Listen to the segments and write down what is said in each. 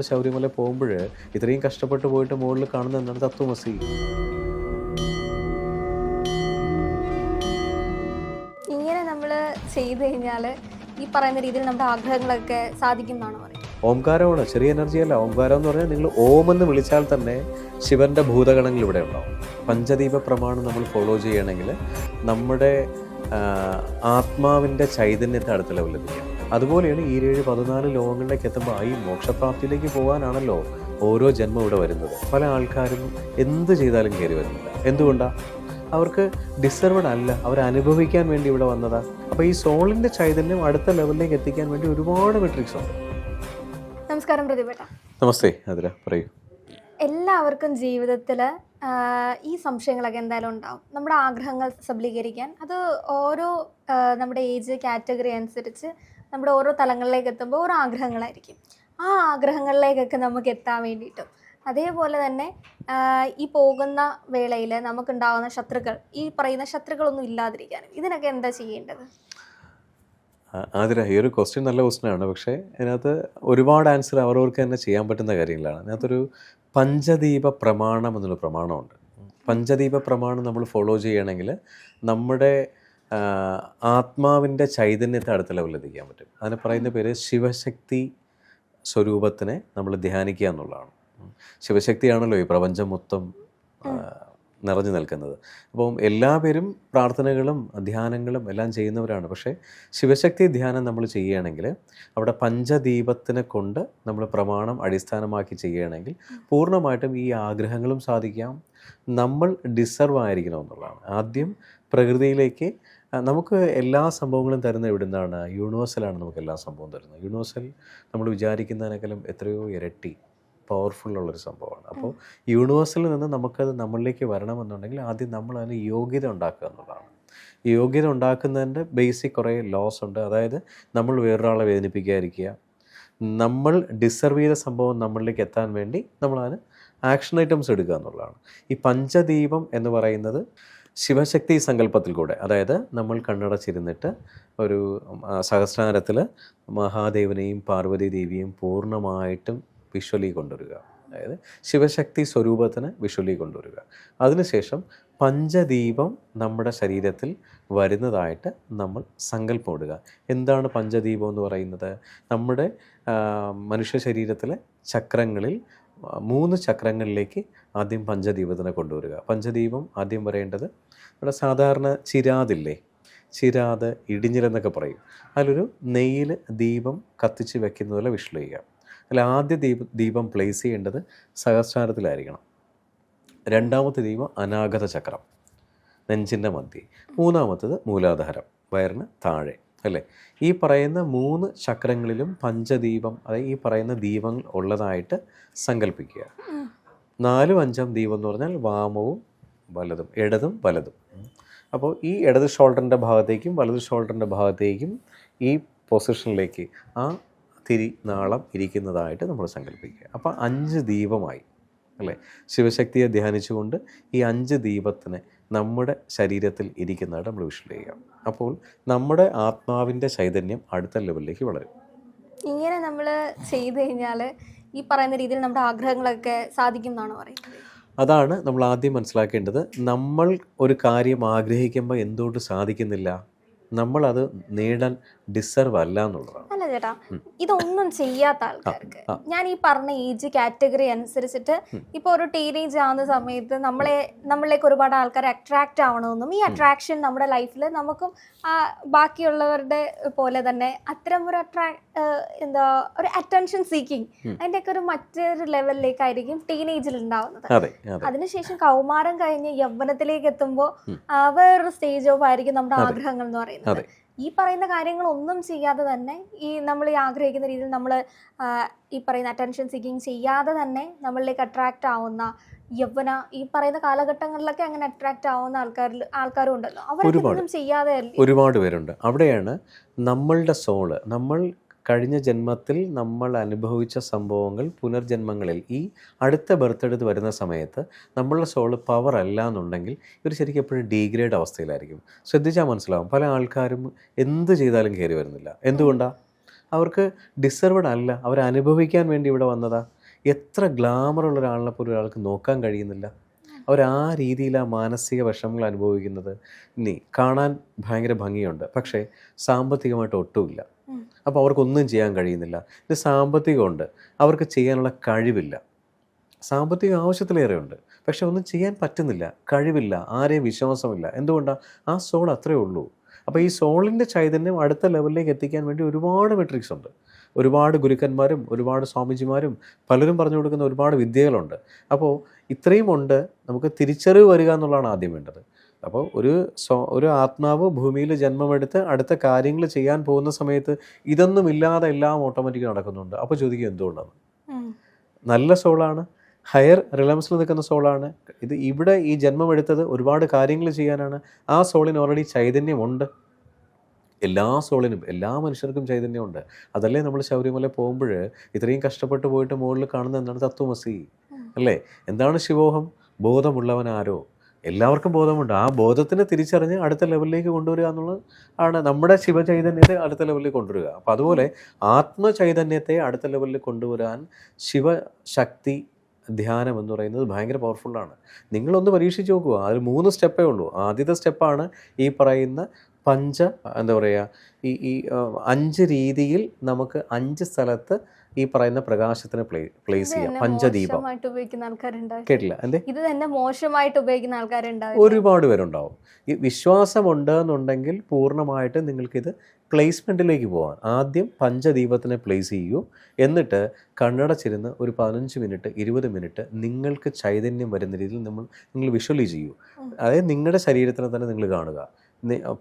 നമ്മൾ ശബരിമല പോകുമ്പോൾ ഇത്രയും കഷ്ടപ്പെട്ട് പോയിട്ട് മുകളിൽ കാണുന്ന എന്താണ് തത്വമസി ഇങ്ങനെ നമ്മൾ ചെയ്തു കഴിഞ്ഞാൽ ഈ പറയുന്ന രീതിയിൽ നമ്മുടെ ആഗ്രഹങ്ങളൊക്കെ സാധിക്കുന്നതാണ് പറയുന്നത്? ഓംകാരമാണ്. ചെറിയ എനർജി അല്ല. ഓംകാരം എന്ന് പറഞ്ഞാൽ നിങ്ങൾ ഓം എന്ന് വിളിച്ചാൽ തന്നെ ശിവന്റെ ഭൂതഗണങ്ങൾ ഇവിടെ ഉണ്ടാവും. പഞ്ചദീപ പ്രമാണം നമ്മൾ ഫോളോ ചെയ്യണമെങ്കിൽ നമ്മുടെ ആത്മാവിന്റെ ചൈതന്യത്തെ അടുത്ത ലെവലെത്തിക്കാം അതുപോലെയാണ് ഈ ഏഴ് പതിനാല് ലോകങ്ങളിലേക്ക് എത്തുമ്പോൾ ഈ മോക്ഷപ്രാപ്തിയിലേക്ക് പോകാനാണല്ലോ ഓരോ ജന്മം ഇവിടെ വരുന്നത്. പല ആൾക്കാരും എന്ത് ചെയ്താലും കയറി വരുന്നില്ല. എന്തുകൊണ്ടാണ് അവർക്ക് ഡിസർവഡ് അല്ല. അവർ അനുഭവിക്കാൻ വേണ്ടി ഇവിടെ വന്നതാ. അപ്പോൾ ഈ സോളിന്റെ ചൈതന്യം അടുത്ത ലെവലിലേക്ക് എത്തിക്കാൻ വേണ്ടി ഒരുപാട് മെട്രിക്സ് ഉണ്ട്. നമസ്കാരം പ്രതിഭട്ട നമസ്തേ അതില പറയൂ. എല്ലാവർക്കും ജീവിതത്തിൽ ഈ സംശയങ്ങളൊക്കെ എന്തായാലും ഉണ്ടാവും. നമ്മുടെ ആഗ്രഹങ്ങൾ സബലീകരിക്കാൻ. അത് ഓരോ നമ്മുടെ ഏജ് കാറ്റഗറി അനുസരിച്ച് നമ്മുടെ ഓരോ തലങ്ങളിലേക്ക് എത്തുമ്പോൾ ഓരോ ആഗ്രഹങ്ങളായിരിക്കും. ആ ആഗ്രഹങ്ങളിലേക്കൊക്കെ നമുക്ക് എത്താൻ വേണ്ടിയിട്ടും. അതേപോലെ തന്നെ ഈ പോകുന്ന വേളയിൽ നമുക്കുണ്ടാകുന്ന ശത്രുക്കൾ ഈ പറയുന്ന ശത്രുക്കളൊന്നും ഇല്ലാതിരിക്കാനും ഇതിനൊക്കെ എന്താ ചെയ്യേണ്ടത്? ആതിര ഈ ഒരു ക്വസ്റ്റ്യൻ നല്ല ക്വസ്റ്റ്യൻ ആണ്. പക്ഷേ അതിനകത്ത് ഒരുപാട് ആൻസർ അവരവർക്ക് തന്നെ ചെയ്യാൻ പറ്റുന്ന കാര്യങ്ങളാണ്. അതിനകത്തൊരു പഞ്ചദീപ പ്രമാണം എന്നുള്ള പ്രമാണമുണ്ട്. പഞ്ചദീപ പ്രമാണം നമ്മൾ ഫോളോ ചെയ്യണമെങ്കിൽ നമ്മുടെ ആത്മാവിന്റെ ചൈതന്യത്തെ അടുത്ത ലെവലിൽ എത്തിക്കാൻ പറ്റും. അതിന് പറയുന്ന പേര് ശിവശക്തി സ്വരൂപത്തിനെ നമ്മൾ ധ്യാനിക്കുക എന്നുള്ളതാണ്. ശിവശക്തിയാണല്ലോ ഈ പ്രപഞ്ചം മൊത്തം നിറഞ്ഞു നിൽക്കുന്നത്. അപ്പം എല്ലാവരും പ്രാർത്ഥനകളും ധ്യാനങ്ങളും എല്ലാം ചെയ്യുന്നവരാണ്. പക്ഷേ ശിവശക്തി ധ്യാനം നമ്മൾ ചെയ്യുകയാണെങ്കിൽ അവിടെ പഞ്ചദീപത്തിനെ കൊണ്ട് നമ്മൾ പ്രമാണം അടിസ്ഥാനമാക്കി ചെയ്യുകയാണെങ്കിൽ പൂർണമായിട്ടും ഈ ആഗ്രഹങ്ങളും സാധിക്കാം. നമ്മൾ ഡിസർവ് ആയിരിക്കണം എന്നുള്ളതാണ്. ആദ്യം പ്രകൃതിയിലേക്ക് നമുക്ക് എല്ലാ സംഭവങ്ങളും തരുന്ന എവിടുന്നാണ് യൂണിവേഴ്സലാണ് നമുക്ക് എല്ലാ സംഭവവും തരുന്നത്. യൂണിവേഴ്സൽ നമ്മൾ വിചാരിക്കുന്നതിനേക്കാളും എത്രയോ ഇരട്ടി പവർഫുൾ ഉള്ളൊരു സംഭവമാണ്. അപ്പോൾ യൂണിവേഴ്സിൽ നിന്ന് നമുക്കത് നമ്മളിലേക്ക് വരണമെന്നുണ്ടെങ്കിൽ ആദ്യം നമ്മൾ അതിന് യോഗ്യത ഉണ്ടാക്കുക എന്നുള്ളതാണ്. യോഗ്യത ഉണ്ടാക്കുന്നതിന്റെ ബേസിക് കുറേ ലോസ് ഉണ്ട്. അതായത് നമ്മൾ വേറൊരാളെ വേദനിപ്പിക്കാതിരിക്കുക നമ്മൾ ഡിസർവ് ചെയ്ത സംഭവം നമ്മളിലേക്ക് എത്താൻ വേണ്ടി നമ്മളതിന് ആക്ഷൻ ഐറ്റംസ് എടുക്കുക എന്നുള്ളതാണ്. ഈ പഞ്ചദീപം എന്ന് പറയുന്നത് ശിവശക്തി സങ്കല്പത്തിൽ കൂടെ അതായത് നമ്മൾ കണ്ണടച്ചിരുന്നിട്ട് ഒരു സഹസ്രാരത്തിൽ മഹാദേവനെയും പാർവതി ദേവിയും പൂർണമായിട്ടും വിഷ്വലി കൊണ്ടുവരിക. അതായത് ശിവശക്തി സ്വരൂപത്തിന് വിഷ്വലി കൊണ്ടുവരിക. അതിനുശേഷം പഞ്ചദീപം നമ്മുടെ ശരീരത്തിൽ വരുന്നതായിട്ട് നമ്മൾ സങ്കല്പം ഇടുക. എന്താണ് പഞ്ചദീപം എന്ന് പറയുന്നത്? നമ്മുടെ മനുഷ്യ ശരീരത്തിലെ ചക്രങ്ങളിൽ മൂന്ന് ചക്രങ്ങളിലേക്ക് ആദ്യം പഞ്ചദീപത്തിനെ കൊണ്ടുവരിക. പഞ്ചദീപം ആദ്യം പറയേണ്ടത് ഇവിടെ സാധാരണ ചിരാതില്ലേ? ചിരാത് ഇടിഞ്ഞിലെന്നൊക്കെ പറയും. അതിലൊരു നെയ്യിൽ ദീപം കത്തിച്ച് വെക്കുന്ന പോലെ വിഷ്വൽ ചെയ്യുക അതിൽ ആദ്യ ദീപ ദീപം പ്ലേസ് ചെയ്യേണ്ടത് സഹസ്രാരത്തിലായിരിക്കണം. രണ്ടാമത്തെ ദീപം അനാഗത ചക്രം നെഞ്ചിന്റെ മധ്യേ. മൂന്നാമത്തത് മൂലാധാരം വയറിന് താഴെ. അല്ലേ? ഈ പറയുന്ന മൂന്ന് ചക്രങ്ങളിലും പഞ്ചദീപം അതായത് ഈ പറയുന്ന ദീപങ്ങൾ ഉള്ളതായിട്ട് സങ്കല്പിക്കുക നാലും അഞ്ചാം ദീപം എന്ന് പറഞ്ഞാൽ വാമവും വലതും ഇടതും വലതും. അപ്പോൾ ഈ ഇടത് ഷോൾഡറിന്റെ ഭാഗത്തേക്കും വലത് ഷോൾഡറിന്റെ ഭാഗത്തേക്കും ഈ പൊസിഷനിലേക്ക് ആ തിരി നാളം ഇരിക്കുന്നതായിട്ട് നമ്മൾ സങ്കല്പിക്കുക അപ്പോൾ അഞ്ച് ദീപമായി അല്ലേ? ശിവശക്തിയെ ധ്യാനിച്ചുകൊണ്ട് ഈ അഞ്ച് ദീപത്തിനെ നമ്മുടെ ശരീരത്തിൽ ഇരിക്കുന്നതായിട്ട് നമ്മൾ വിഷ്വൽ ചെയ്യാം. അപ്പോൾ നമ്മുടെ ആത്മാവിന്റെ ചൈതന്യം അടുത്ത ലെവലിലേക്ക് വളരും. ഇങ്ങനെ നമ്മൾ ചെയ്തു കഴിഞ്ഞാൽ ഈ പറയുന്ന രീതിയിൽ നമ്മുടെ ആഗ്രഹങ്ങളൊക്കെ സാധിക്കും എന്നാണ് പറയുന്നത്? അതാണ് നമ്മൾ ആദ്യം മനസ്സിലാക്കേണ്ടത്. നമ്മൾ ഒരു കാര്യം ആഗ്രഹിക്കുമ്പോൾ എന്തുകൊണ്ട് സാധിക്കുന്നില്ല? നമ്മളത് നേടാൻ ഡിസർവ് അല്ല എന്നുള്ളതാണ്. അല്ല ചേട്ടാ. ഇതൊന്നും ചെയ്യാത്ത ആൾക്കാർക്ക്. ഞാൻ ഈ പറഞ്ഞ ഏജ് കാറ്റഗറി അനുസരിച്ചിട്ട്. ഇപ്പൊ ഒരു ടീനേജ് ആവുന്ന സമയത്ത് നമ്മളെ നമ്മളിലേക്ക് ഒരുപാട് ആൾക്കാർ അട്രാക്റ്റ് ആവണമെന്നും ഈ അട്രാക്ഷൻ നമ്മുടെ ലൈഫിൽ നമുക്കും ബാക്കിയുള്ളവരുടെ പോലെ തന്നെ അത്തരം ഒരു അട്രാ എന്താ ഒരു അറ്റൻഷൻ സീക്കിങ്. അതിന്റെയൊക്കെ ഒരു മറ്റൊരു ലെവലിലേക്കായിരിക്കും ടീനേജിൽ ഉണ്ടാവുന്നത്. അതെ അതെ. അതിനുശേഷം കൗമാരം കഴിഞ്ഞ് യൗവനത്തിലേക്ക് എത്തുമ്പോൾ. വേറൊരു സ്റ്റേജ് ഓഫ് ആയിരിക്കും നമ്മുടെ ആഗ്രഹങ്ങൾ എന്ന് പറയുന്നത്. ഈ പറയുന്ന കാര്യങ്ങളൊന്നും ചെയ്യാതെ തന്നെ ഈ നമ്മൾ ഈ ആഗ്രഹിക്കുന്ന രീതിയിൽ നമ്മൾ ഈ പറയുന്ന അറ്റൻഷൻ സീക്കിങ് ചെയ്യാതെ തന്നെ നമ്മളിലേക്ക് അട്രാക്റ്റ് ആവുന്ന യൗവന ഈ പറയുന്ന കാലഘട്ടങ്ങളിലൊക്കെ അങ്ങനെ അട്രാക്റ്റ് ആവുന്ന ആൾക്കാരിൽ ആൾക്കാരും ഉണ്ടല്ലോ അവരൊന്നും ചെയ്യാതെ? ഒരുപാട് പേരുണ്ട് അവിടെയാണ് നമ്മളുടെ സോൾ നമ്മൾ കഴിഞ്ഞ ജന്മത്തിൽ നമ്മൾ അനുഭവിച്ച സംഭവങ്ങൾ പുനർജന്മങ്ങളിൽ ഈ അടുത്ത ബർത്ത് എടുത്ത് വരുന്ന സമയത്ത് നമ്മളുടെ സോൾ പവർ അല്ല എന്നുണ്ടെങ്കിൽ ഇവർ ശരിക്കും എപ്പോഴും ഡീഗ്രേഡ് അവസ്ഥയിലായിരിക്കും. ശ്രദ്ധിച്ചാൽ മനസ്സിലാവും. പല ആൾക്കാരും എന്ത് ചെയ്താലും കയറി വരുന്നില്ല. എന്തുകൊണ്ടാണ് അവർക്ക് ഡിസർവഡ് അല്ല. അവർ അനുഭവിക്കാൻ വേണ്ടി ഇവിടെ വന്നതാ. എത്ര ഗ്ലാമറുള്ള ഒരാളിനെ പോലും ഒരാൾക്ക് നോക്കാൻ കഴിയുന്നില്ല. അവർ ആ രീതിയിലാണ് മാനസിക വിഷമങ്ങൾ അനുഭവിക്കുന്നത്. ഇനി കാണാൻ ഭയങ്കര ഭംഗിയുണ്ട്. പക്ഷേ സാമ്പത്തികമായിട്ട് ഒട്ടുമില്ല. അപ്പോൾ അവർക്കൊന്നും ചെയ്യാൻ കഴിയുന്നില്ല. ഇത് സാമ്പത്തികമുണ്ട്. അവർക്ക് ചെയ്യാനുള്ള കഴിവില്ല. സാമ്പത്തിക ആവശ്യത്തിലേറെ ഉണ്ട് പക്ഷെ ഒന്നും ചെയ്യാൻ പറ്റുന്നില്ല. കഴിവില്ല. ആരെയും വിശ്വാസമില്ല. എന്തുകൊണ്ടാണ് ആ സോൾ അത്രേ ഉള്ളൂ. അപ്പോൾ ഈ സോളിന്റെ ചൈതന്യം അടുത്ത ലെവലിലേക്ക് എത്തിക്കാൻ വേണ്ടി ഒരുപാട് മെട്രിക്സ് ഉണ്ട്. ഒരുപാട് ഗുരുക്കന്മാരും ഒരുപാട് സ്വാമിജിമാരും പലരും പറഞ്ഞു കൊടുക്കുന്ന ഒരുപാട് വിദ്യകളുണ്ട്. അപ്പോൾ ഇത്രയും ഉണ്ട്. നമുക്ക് തിരിച്ചറിവ് വരിക എന്നുള്ളതാണ് ആദ്യം വേണ്ടത്. അപ്പോൾ ഒരു സ്വ ഒരു ആത്മാവ് ഭൂമിയിൽ ജന്മമെടുത്ത് അടുത്ത കാര്യങ്ങൾ ചെയ്യാൻ പോകുന്ന സമയത്ത് ഇതൊന്നും ഇല്ലാതെ എല്ലാം ഓട്ടോമാറ്റിക് നടക്കുന്നുണ്ട്. അപ്പോൾ ചോദിക്കുക എന്തുകൊണ്ടാണ്. നല്ല സോളാണ്? ഹയർ റിലംസിൽ നിൽക്കുന്ന സോളാണ്? ഇത് ഇവിടെ ഈ ജന്മമെടുത്തത് ഒരുപാട് കാര്യങ്ങൾ ചെയ്യാനാണ്. ആ സോളിന് ഓൾറെഡി ചൈതന്യമുണ്ട്. എല്ലാ സോളിനും എല്ലാ മനുഷ്യർക്കും ചൈതന്യമുണ്ട്. അതല്ലേ നമ്മൾ ശബരിമല പോകുമ്പോൾ ഇത്രയും കഷ്ടപ്പെട്ട് പോയിട്ട് മുകളിൽ കാണുന്ന എന്താണ്? തത്വമസി. അല്ലേ? എന്താണ് ശിവോഹം? ബോധമുള്ളവൻ ആരോ എല്ലാവർക്കും ബോധമുണ്ട്. ആ ബോധത്തിനെ തിരിച്ചറിഞ്ഞ് അടുത്ത ലെവലിലേക്ക് കൊണ്ടുവരിക എന്നുള്ളത് ആണ് നമ്മുടെ ശിവചൈതന്യത്തെ അടുത്ത ലെവലിൽ കൊണ്ടുവരിക. അപ്പോൾ അതുപോലെ ആത്മചൈതന്യത്തെ അടുത്ത ലെവലിൽ കൊണ്ടുവരാൻ ശിവശക്തി ധ്യാനം എന്ന് പറയുന്നത് ഭയങ്കര പവർഫുള്ളാണ് നിങ്ങളൊന്ന് പരീക്ഷിച്ച് നോക്കുക. അതിൽ മൂന്ന് സ്റ്റെപ്പേ ഉള്ളൂ. ആദ്യത്തെ സ്റ്റെപ്പാണ് ഈ പറയുന്ന പഞ്ച എന്താ പറയുക ഈ ഈ അഞ്ച് രീതിയിൽ നമുക്ക് അഞ്ച് സ്ഥലത്ത് ഈ പറയുന്ന പ്രകാശത്തിന് പ്ലേസ് ചെയ്യാം. പഞ്ചദീപം. കേട്ടില്ല. എന്തേ? ഇത് തന്നെ മോശമായിട്ട് ഉപയോഗിക്കുന്ന ആൾക്കാരുണ്ടാവും ഒരുപാട് പേരുണ്ടാവും. ഈ വിശ്വാസമുണ്ട് എന്നുണ്ടെങ്കിൽ പൂർണമായിട്ട് നിങ്ങൾക്കിത് പ്ലേസ്മെന്റിലേക്ക് പോകാം ആദ്യം പഞ്ചദീപത്തിനെ പ്ലേസ് ചെയ്യൂ. എന്നിട്ട് കണ്ണടച്ചിരുന്ന് ഒരു പതിനഞ്ച് മിനിറ്റ് ഇരുപത് മിനിറ്റ് നിങ്ങൾക്ക് ചൈതന്യം വരുന്ന രീതിയിൽ നമ്മൾ നിങ്ങൾ വിഷ്വലൈസ് ചെയ്യൂ. അതായത് നിങ്ങളുടെ ശരീരത്തിനെ തന്നെ നിങ്ങൾ കാണുക.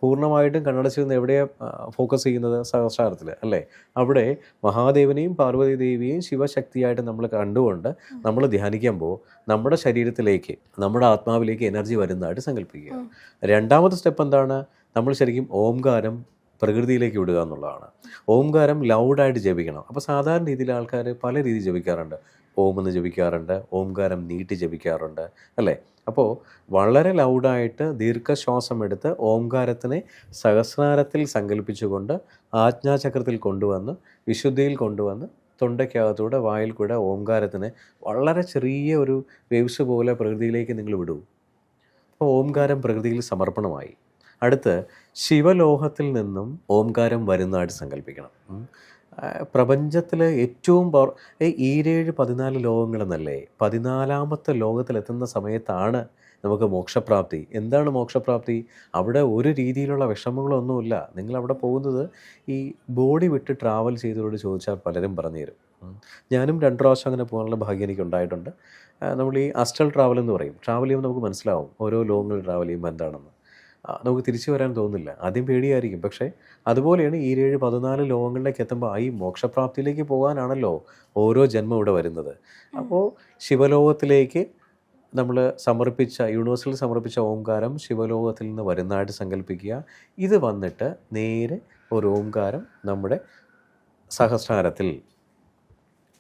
പൂർണമായിട്ടും കണ്ണടച്ചിരുന്ന് എവിടെയാണ് ഫോക്കസ് ചെയ്യുന്നത്? സഹസ്രാരത്തിൽ അല്ലേ? അവിടെ മഹാദേവനെയും പാർവതി ദേവിയെയും ശിവശക്തിയായിട്ട് നമ്മൾ കണ്ടുകൊണ്ട് നമ്മൾ ധ്യാനിക്കുമ്പോൾ നമ്മുടെ ശരീരത്തിലേക്ക് നമ്മുടെ ആത്മാവിലേക്ക് എനർജി വരുന്നതായിട്ട് സങ്കല്പിക്കുക. രണ്ടാമത്തെ സ്റ്റെപ്പ് എന്താണ്? നമ്മൾ ശരിക്കും ഓംകാരം പ്രകൃതിയിലേക്ക് വിടുക എന്നുള്ളതാണ്. ഓംകാരം ലൗഡായിട്ട് ജപിക്കണം. അപ്പോൾ സാധാരണ രീതിയിൽ ആൾക്കാർ പല രീതിയിൽ ജപിക്കാറുണ്ട്. ഓം എന്ന് ജപിക്കാറുണ്ട് ഓംകാരം നീട്ടി ജപിക്കാറുണ്ട് അല്ലേ? അപ്പോൾ വളരെ ലൗഡായിട്ട് ദീർഘശ്വാസം എടുത്ത് ഓംകാരത്തിനെ സഹസ്രാരത്തിൽ സങ്കല്പിച്ചുകൊണ്ട് ആജ്ഞാചക്രത്തിൽ കൊണ്ടുവന്ന് വിശുദ്ധിയിൽ കൊണ്ടുവന്ന് തൊണ്ടയ്ക്കകത്തൂടെ വായിൽ കൂടെ ഓംകാരത്തിന് വളരെ ചെറിയ ഒരു വേവ്സ് പോലെ പ്രകൃതിയിലേക്ക് നിങ്ങൾ വിടൂ. അപ്പോൾ ഓംകാരം പ്രകൃതിയിൽ സമർപ്പണമായി. അടുത്ത് ശിവലോഹത്തിൽ നിന്നും ഓംകാരം വരുന്നതായിട്ട് സങ്കല്പിക്കണം. പ്രപഞ്ചത്തിലെ ഏറ്റവും പവർ ഈരേഴ് പതിനാല് ലോകങ്ങളെന്നല്ലേ? പതിനാലാമത്തെ ലോകത്തിലെത്തുന്ന സമയത്താണ് നമുക്ക് മോക്ഷപ്രാപ്തി. എന്താണ് മോക്ഷപ്രാപ്തി? അവിടെ ഒരു രീതിയിലുള്ള വിഷമങ്ങളൊന്നുമില്ല. നിങ്ങൾ അവിടെ പോകുന്നത് ഈ ബോഡി വിട്ട് ട്രാവൽ ചെയ്തവരോട് ചോദിച്ചാൽ പലരും പറഞ്ഞു തരും. ഞാനും രണ്ട് പ്രാവശ്യം അങ്ങനെ പോകാനുള്ള ഭാഗ്യം എനിക്ക് ഉണ്ടായിട്ടുണ്ട്. നമ്മൾ ഈ അസ്റ്റൽ ട്രാവൽ എന്ന് പറയും. ട്രാവൽ ചെയ്യുമ്പോൾ നമുക്ക് മനസ്സിലാവും ഓരോ ലോകങ്ങൾ ട്രാവൽ ചെയ്യുമ്പോൾ എന്താണെന്ന്. നമുക്ക് തിരിച്ചു വരാൻ തോന്നുന്നില്ല. ആദ്യം പേടിയായിരിക്കും. പക്ഷേ അതുപോലെയാണ് ഈ ഏഴ് പതിനാല് ലോകങ്ങളിലേക്ക് എത്തുമ്പോൾ ഈ മോക്ഷപ്രാപ്തിയിലേക്ക് പോകാനാണല്ലോ ഓരോ ജന്മം ഇവിടെ വരുന്നത്. അപ്പോൾ ശിവലോകത്തിലേക്ക് നമ്മൾ സമർപ്പിച്ച യൂണിവേഴ്സിൽ സമർപ്പിച്ച ഓംകാരം ശിവലോകത്തിൽ നിന്ന് വരുന്നതായിട്ട് സങ്കല്പിക്കുക. ഇത് വന്നിട്ട് നേരെ ഒരു ഓംകാരം നമ്മുടെ സഹസ്രാരത്തിൽ.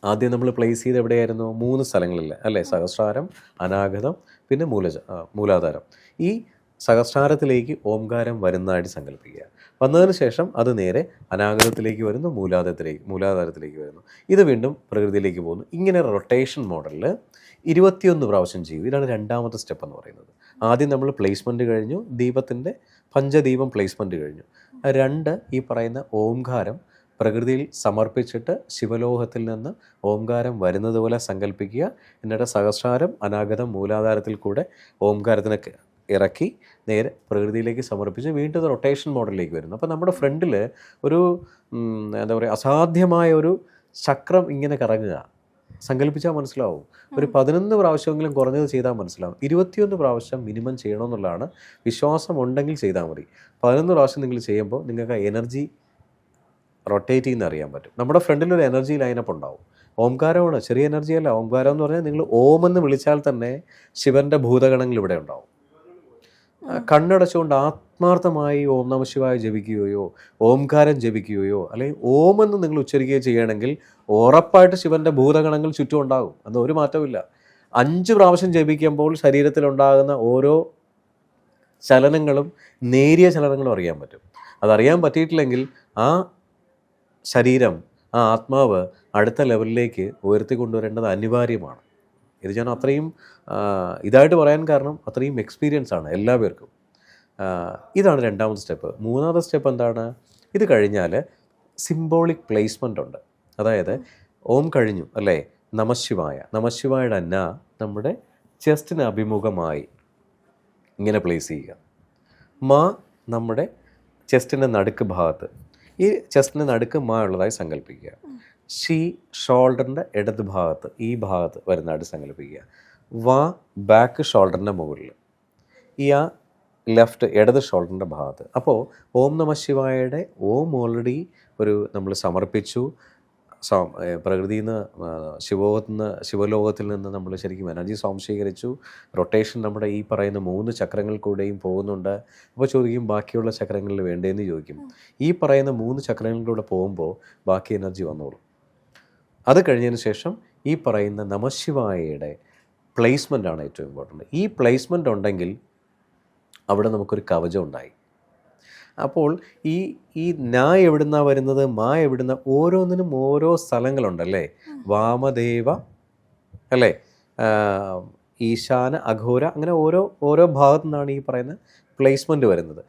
ആദ്യം നമ്മൾ പ്ലേസ് ചെയ്ത് എവിടെയായിരുന്നു? മൂന്ന് സ്ഥലങ്ങളിൽ അല്ലേ? സഹസ്രാരം അനാഗതം പിന്നെ മൂലജ മൂലാധാരം. ഈ സഹസ്രാരത്തിലേക്ക് ഓംകാരം വരുന്നതായിട്ട് സങ്കല്പിക്കുക. വന്നതിന് ശേഷം അത് നേരെ അനാഗതത്തിലേക്ക് വരുന്നു മൂലാധാരത്തിലേക്ക് മൂലാധാരത്തിലേക്ക് വരുന്നു. ഇത് വീണ്ടും പ്രകൃതിയിലേക്ക് പോകുന്നു. ഇങ്ങനെ റൊട്ടേഷൻ മോഡലിൽ ഇരുപത്തിയൊന്ന് പ്രാവശ്യം ചെയ്യും ഇതാണ് രണ്ടാമത്തെ സ്റ്റെപ്പ് എന്ന് പറയുന്നത്. ആദ്യം നമ്മൾ പ്ലേസ്മെന്റ് കഴിഞ്ഞു ദീപത്തിന്റെ പഞ്ചദീപം പ്ലേസ്മെന്റ് കഴിഞ്ഞു. രണ്ട് ഈ പറയുന്ന ഓംകാരം പ്രകൃതിയിൽ സമർപ്പിച്ചിട്ട് ശിവലോഹത്തിൽ നിന്ന് ഓംകാരം വരുന്നത് പോലെ സങ്കല്പിക്കുക. എന്നിട്ട് സഹസ്രാരം അനാഗതം മൂലാധാരത്തിൽ കൂടെ ഓംകാരത്തിനെ ക- ഇറക്കി നേരെ പ്രകൃതിയിലേക്ക് സമർപ്പിച്ച് വീണ്ടും റൊട്ടേഷൻ മോഡലിലേക്ക് വരുന്നു. അപ്പോൾ നമ്മുടെ ഫ്രണ്ടിൽ ഒരു എന്താ പറയുക അസാധ്യമായ ഒരു ചക്രം ഇങ്ങനെ കറങ്ങുക. സങ്കല്പിച്ചാൽ മനസ്സിലാവും. ഒരു പതിനൊന്ന് പ്രാവശ്യമെങ്കിലും കുറഞ്ഞത് ചെയ്താൽ മനസ്സിലാവും. ഇരുപത്തിയൊന്ന് പ്രാവശ്യം മിനിമം ചെയ്യണമെന്നുള്ളതാണ് വിശ്വാസം ഉണ്ടെങ്കിൽ ചെയ്താൽ മതി. പതിനൊന്ന് പ്രാവശ്യം നിങ്ങൾ ചെയ്യുമ്പോൾ നിങ്ങൾക്ക് ആ എനർജി റൊട്ടേറ്റ് ചെയ്യുന്ന അറിയാൻ പറ്റും. നമ്മുടെ ഫ്രണ്ടിൽ ഒരു എനർജി ലൈനപ്പ് ഉണ്ടാവും. ഓംകാരമാണ്. ചെറിയ എനർജി അല്ല. ഓംകാരം എന്ന് പറഞ്ഞാൽ നിങ്ങൾ ഓം എന്ന് വിളിച്ചാൽ തന്നെ ശിവന്റെ ഭൂതഗണങ്ങൾ ഇവിടെ ഉണ്ടാവും. കണ്ണടച്ചുകൊണ്ട് ആത്മാർത്ഥമായി ഓം നമ ശിവായ ജപിക്കുകയോ ഓംകാരം ജപിക്കുകയോ അല്ലെങ്കിൽ ഓം എന്ന് നിങ്ങൾ ഉച്ചരിക്കുകയോ ചെയ്യണമെങ്കിൽ ഉറപ്പായിട്ട് ശിവന്റെ ഭൂതഗണങ്ങൾ ചുറ്റും ഉണ്ടാകും. അത് ഒരു മാറ്റമില്ല അഞ്ച് പ്രാവശ്യം ജപിക്കുമ്പോൾ ശരീരത്തിലുണ്ടാകുന്ന ഓരോ ചലനങ്ങളും നേരിയ ചലനങ്ങളും അറിയാൻ പറ്റും. അതറിയാൻ പറ്റിയിട്ടില്ലെങ്കിൽ ആ ശരീരം ആ ആത്മാവ് അടുത്ത ലെവലിലേക്ക് ഉയർത്തി കൊണ്ടുവരേണ്ടത് അനിവാര്യമാണ്. ഇത് ഞാൻ അത്രയും ഇതായിട്ട് പറയാൻ കാരണം അത്രയും എക്സ്പീരിയൻസ് ആണ് എല്ലാ പേർക്കും ഇതാണ് രണ്ടാമത്തെ സ്റ്റെപ്പ് മൂന്നാമത്തെ സ്റ്റെപ്പ് എന്താണ്? ഇത് കഴിഞ്ഞാൽ സിംബോളിക് പ്ലേസ്മെന്റ് ഉണ്ട്. അതായത് ഓം കഴിഞ്ഞു അല്ലേ? നമശിവായ നമശിവായുടെ അന്ന നമ്മുടെ ചെസ്റ്റിന് അഭിമുഖമായി ഇങ്ങനെ പ്ലേസ് ചെയ്യുക. മാ നമ്മുടെ ചെസ്റ്റിന്റെ നടുക്ക് ഭാഗത്ത്. ഈ ചെസ്റ്റിന്റെ നടുക്ക് മാ ഉള്ളതായി സങ്കല്പിക്കുക. ഷീ ഷോൾഡറിന്റെ ഇടത് ഭാഗത്ത് ഈ ഭാഗത്ത് വരുന്നതായിട്ട് സങ്കല്പിക്കുക. വ ബാക്ക് ഷോൾഡറിന്റെ മുകളിൽ. ആ ലെഫ്റ്റ് ഇടത് ഷോൾഡറിന്റെ ഭാഗത്ത്. അപ്പോൾ ഓം നമ ശിവായയുടെ ഓം ഓൾറെഡി ഒരു നമ്മൾ സമർപ്പിച്ചു. പ്രകൃതിയിൽ നിന്ന് ശിവോകത്തിൽ നിന്ന് ശിവലോകത്തിൽ നിന്ന് നമ്മൾ ശരിക്കും എനർജി സ്വാംശീകരിച്ചു. റൊട്ടേഷൻ നമ്മുടെ ഈ പറയുന്ന മൂന്ന് ചക്രങ്ങൾ കൂടെയും പോകുന്നുണ്ട്. അപ്പോൾ ചോദിക്കും ബാക്കിയുള്ള ചക്രങ്ങളിൽ വേണ്ടേന്ന് ചോദിക്കും. ഈ പറയുന്ന മൂന്ന് ചക്രങ്ങളിലൂടെ പോകുമ്പോൾ ബാക്കി എനർജി വന്നോളും. അത് കഴിഞ്ഞതിന് ശേഷം ഈ പറയുന്ന നമശിവായയുടെ പ്ലേസ്മെന്റ് ആണ് ഏറ്റവും ഇമ്പോർട്ടന്റ് ഈ പ്ലേസ്മെന്റ് ഉണ്ടെങ്കിൽ അവിടെ നമുക്കൊരു കവചം ഉണ്ടായി. അപ്പോൾ ഈ ഈ നാ എവിടുന്നാ വരുന്നത്? മാ എവിടുന്ന? ഓരോന്നിനും ഓരോ സ്ഥലങ്ങളുണ്ടല്ലേ? വാമദേവ അല്ലേ? ഈശാന അഘോര അങ്ങനെ ഓരോ ഓരോ ഭാഗത്തു നിന്നാണ് ഈ പറയുന്ന പ്ലേസ്മെന്റ് വരുന്നത്.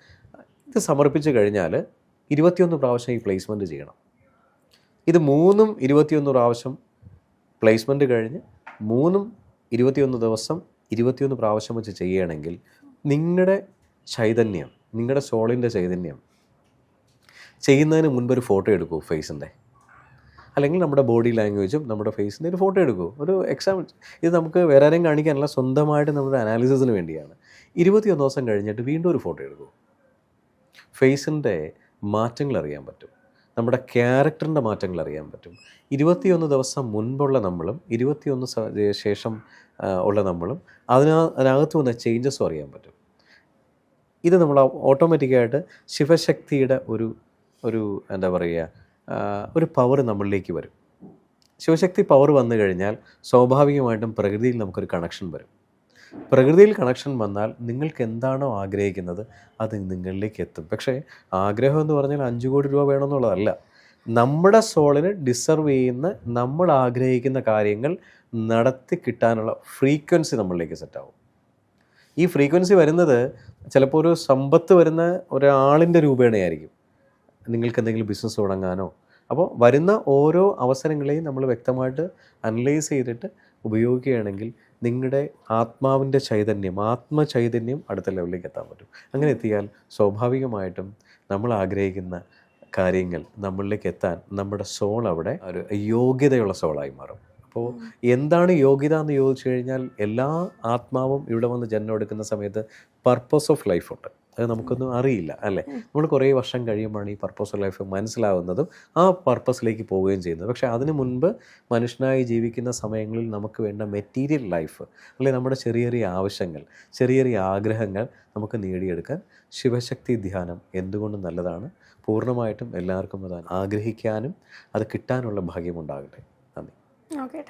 ഇത് സമർപ്പിച്ചു കഴിഞ്ഞാൽ ഇരുപത്തിയൊന്ന് പ്രാവശ്യം ഈ പ്ലേസ്മെന്റ് ചെയ്യണം. ഇത് മൂന്നും ഇരുപത്തിയൊന്ന് പ്രാവശ്യം പ്ലേസ്മെന്റ് കഴിഞ്ഞ് മൂന്നും ഇരുപത്തിയൊന്ന് ദിവസം ഇരുപത്തിയൊന്ന് പ്രാവശ്യം വെച്ച് ചെയ്യുകയാണെങ്കിൽ നിങ്ങളുടെ ചൈതന്യം നിങ്ങളുടെ സോളിന്റെ ചൈതന്യം ചെയ്യുന്നതിന് മുൻപ് ഒരു ഫോട്ടോ എടുക്കൂ ഫേസിന്റെ അല്ലെങ്കിൽ നമ്മുടെ ബോഡി ലാംഗ്വേജും നമ്മുടെ ഫേസിന്റെ ഒരു ഫോട്ടോ എടുക്കൂ. ഒരു എക്സാം ഇത് നമുക്ക് വേറെ ആരെയും കാണിക്കാനല്ല സ്വന്തമായിട്ട് നമ്മുടെ അനാലിസിസിന് വേണ്ടിയാണ്. ഇരുപത്തിയൊന്ന് ദിവസം കഴിഞ്ഞിട്ട് വീണ്ടും ഒരു ഫോട്ടോ എടുക്കൂ. ഫേസിന്റെ മാറ്റങ്ങൾ അറിയാൻ പറ്റും. നമ്മുടെ ക്യാരക്ടറിന്റെ മാറ്റങ്ങൾ അറിയാൻ പറ്റും. ഇരുപത്തിയൊന്ന് ദിവസം മുൻപുള്ള നമ്മളും ഇരുപത്തിയൊന്ന് ശേഷം ഉള്ള നമ്മളും അതിനാ അതിനകത്ത് വന്ന ചേഞ്ചസും അറിയാൻ പറ്റും. ഇത് നമ്മൾ ഓട്ടോമാറ്റിക്കായിട്ട് ശിവശക്തിയുടെ ഒരു ഒരു എന്താ പറയുക ഒരു പവർ നമ്മളിലേക്ക് വരും. ശിവശക്തി പവർ വന്നു കഴിഞ്ഞാൽ സ്വാഭാവികമായിട്ടും പ്രകൃതിയിൽ നമുക്കൊരു കണക്ഷൻ വരും. പ്രകൃതിയിൽ കണക്ഷൻ വന്നാൽ നിങ്ങൾക്ക് എന്താണോ ആഗ്രഹിക്കുന്നത് അത് നിങ്ങളിലേക്ക് എത്തും പക്ഷേ ആഗ്രഹം എന്ന് പറഞ്ഞാൽ അഞ്ച് കോടി രൂപ വേണമെന്നുള്ളതല്ല. നമ്മുടെ സോളിന് ഡിസർവ് ചെയ്യുന്ന നമ്മൾ ആഗ്രഹിക്കുന്ന കാര്യങ്ങൾ നടത്തി കിട്ടാനുള്ള ഫ്രീക്വൻസി നമ്മളിലേക്ക് സെറ്റാവും ഈ ഫ്രീക്വൻസി വരുന്നത് ചിലപ്പോൾ ഒരു സമ്പത്ത് വരുന്ന ഒരാളിന്റെ രൂപേണയായിരിക്കും. നിങ്ങൾക്ക് എന്തെങ്കിലും ബിസിനസ് തുടങ്ങാനോ. അപ്പോൾ വരുന്ന ഓരോ അവസരങ്ങളെയും നമ്മൾ വ്യക്തമായിട്ട് അനലൈസ് ചെയ്തിട്ട് ഉപയോഗിക്കുകയാണെങ്കിൽ നിങ്ങളുടെ ആത്മാവിന്റെ ചൈതന്യം ആത്മചൈതന്യം അടുത്ത ലെവലിലേക്ക് എത്താൻ പറ്റും. അങ്ങനെ എത്തിയാൽ സ്വാഭാവികമായിട്ടും നമ്മൾ ആഗ്രഹിക്കുന്ന കാര്യങ്ങൾ നമ്മളിലേക്ക് എത്താൻ നമ്മുടെ സോൾ അവിടെ ഒരു യോഗ്യതയുള്ള സോളായി മാറും. അപ്പോൾ എന്താണ് യോഗ്യത എന്ന് ചോദിച്ചു കഴിഞ്ഞാൽ എല്ലാ ആത്മാവും ഇവിടെ വന്ന് ജന്മം എടുക്കുന്ന സമയത്ത് പർപ്പസ് ഓഫ് ലൈഫ് ഉണ്ട്. അത് നമുക്കൊന്നും അറിയില്ല അല്ലേ? നമ്മൾ കുറേ വർഷം കഴിയുമ്പോഴാണ് ഈ പർപ്പസ് ഓഫ് ലൈഫ് മനസ്സിലാവുന്നതും ആ പർപ്പസിലേക്ക് പോവുകയും ചെയ്യുന്നത്. പക്ഷേ അതിനു മുൻപ് മനുഷ്യനായി ജീവിക്കുന്ന സമയങ്ങളിൽ നമുക്ക് വേണ്ട മെറ്റീരിയൽ ലൈഫ് അല്ലെങ്കിൽ നമ്മുടെ ചെറിയ ചെറിയ ആവശ്യങ്ങൾ ചെറിയ ചെറിയ ആഗ്രഹങ്ങൾ നമുക്ക് നേടിയെടുക്കാൻ ശിവശക്തി ധ്യാനം എന്തുകൊണ്ടും നല്ലതാണ്. പൂർണമായിട്ടും എല്ലാവർക്കും അത് ആഗ്രഹിക്കാനും അത് കിട്ടാനുള്ള ഭാഗ്യമുണ്ടാകട്ടെ നന്ദി. ഓക്കെ